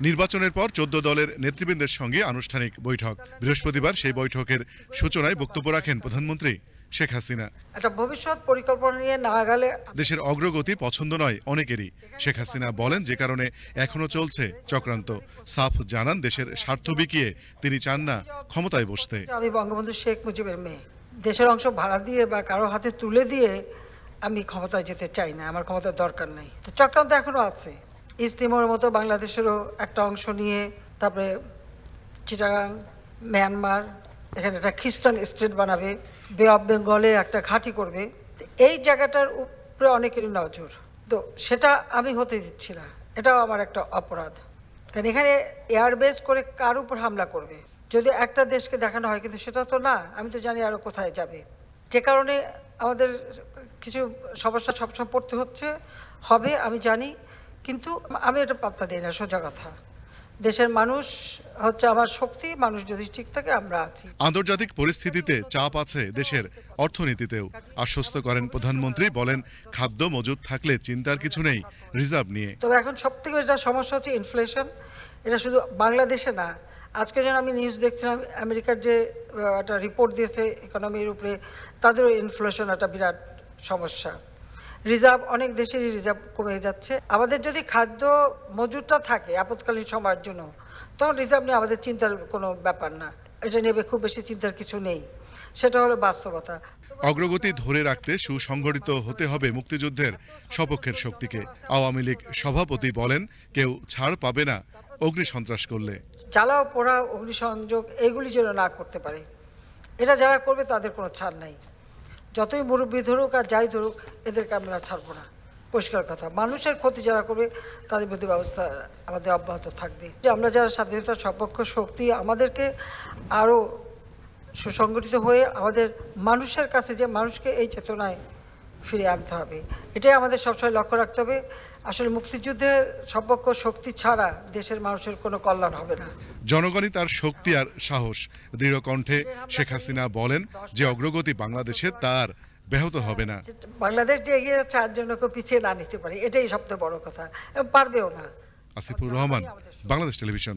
নির্বাচনের পর চোদ্দ দলের নেতৃবৃন্দের সঙ্গে আনুষ্ঠানিক বৈঠক। বৃহস্পতিবার সেই বৈঠকের সূচনায় বক্তব্য রাখেন প্রধানমন্ত্রী শেখ হাসিনা। একটা ভবিষ্যৎ পরিকল্পনা নিয়ে না গেলে দেশের অগ্রগতি পছন্দ নয় অনেকেরই। শেখ হাসিনা বলেন যে কারণে এখনও চলছে চক্রান্ত। সাফ জানান দেশের স্বার্থ বিকিয়ে তিনি চান না ক্ষমতায় বসতে। আমি বঙ্গবন্ধু শেখ মুজিবের মেয়ে। দেশের অংশ ভাড়া দিয়ে বা কারও হাতে তুলে দিয়ে আমি ক্ষমতায় যেতে চাই না। আমার ক্ষমতার দরকার নেই। তো চক্রান্ত এখনও আছে। ইস্তিমোর মতো বাংলাদেশেরও একটা অংশ নিয়ে, তারপরে চিটাগাং মিয়ানমার এখানে একটা খ্রিস্টান স্টেট বানাবে বে অফ বেঙ্গলে একটা ঘাঁটি করবে। এই জায়গাটার উপরে অনেকেরই নজর। তো সেটা আমি হতে দিচ্ছি না। এটাও আমার একটা অপরাধ। কারণ এখানে এয়ারবেস করে কার উপর হামলা করবে? যদি একটা দেশকে দেখানো হয়, কিন্তু সেটা তো না, আমি তো জানি আরও কোথায় যাবে। যে কারণে আমাদের কিছু সমস্যা সবসময় পড়তে হচ্ছে। হবে, আমি জানি। কিন্তু আমি এটা পাত্তা দিই না সোজা কথা। দেশের মানুষ হচ্ছে আমার শক্তি মানুষ যদি ঠিক থাকে আমরা আছি। আন্তর্জাতিক পরিস্থিতিতে চাপ আছে দেশের অর্থনীতিতেও। আশ্বস্ত করেন প্রধানমন্ত্রী বলেন খাদ্য মজুদ থাকলে চিন্তার কিছু নেই রিজার্ভ নিয়ে। তবে এখন সব থেকে যেটা সমস্যা হচ্ছে ইনফ্লেশন এটা শুধু বাংলাদেশে না। আজকে যেন আমি নিউজ দেখছিলাম আমেরিকার যে একটা রিপোর্ট দিয়েছে ইকোনমির উপরে তাদেরও ইনফ্লেশন একটা বিরাট সমস্যা। রিজার্ভ অনেক দেশেরই রিজার্ভ কমে যাচ্ছে। আমাদের যদি খাদ্য মজুদটা থাকে আপৎকালীন সময়ের জন্য তখন রিজার্ভ নিয়ে আমাদের চিন্তার কোনো ব্যাপার না। এটা নেবে খুব বেশি চিন্তার কিছু নেই। সেটা হলো বাস্তবতা। অগ্রগতি ধরে রাখতে সুসংগঠিত হতে হবে মুক্তিযুদ্ধের সপক্ষের শক্তিকে। আওয়ামী লীগ সভাপতি বলেন কেউ ছাড় পাবে না অগ্নি সন্ত্রাস করলে। জ্বালাও পোড়া অগ্নিসংযোগ এগুলি যেন না করতে পারে। এটা যারা করবে তাদের কোনো ছাড় নাই। যতই মুরব্বী ধরুক আর যাই ধরুক, এদেরকে আমরা ছাড়বো না। পরিষ্কার কথা। মানুষের ক্ষতি যারা করবে, তাদের প্রতি ব্যবস্থা আমাদের অব্যাহত থাকবে। যে আমরা যারা স্বাধীনতার সপক্ষ শক্তি, আমাদেরকে আরও সুসংগঠিত হয়ে আমাদের মানুষের কাছে যে মানুষকে এই চেতনায় ফিরে আনতে হবে। এটাই আমাদের সবসময় লক্ষ্য রাখতে হবে। আসলে মুক্তিযুদ্ধের সপক্ষ শক্তি ছাড়া দেশের মানুষের কোনো কল্যাণ হবে না। জনগণই তার শক্তি আর সাহস। দৃঢ় কণ্ঠে শেখ হাসিনা বলেন যে অগ্রগতি বাংলাদেশে তার ব্যাহত হবে না। বাংলাদেশ যে এগিয়ে যাচ্ছে আর জন্য কেউ পিছিয়ে না নিতে পারে এটাই সবচেয়ে বড় কথা। পারবেও না। আসিফুর রহমান বাংলাদেশ টেলিভিশন।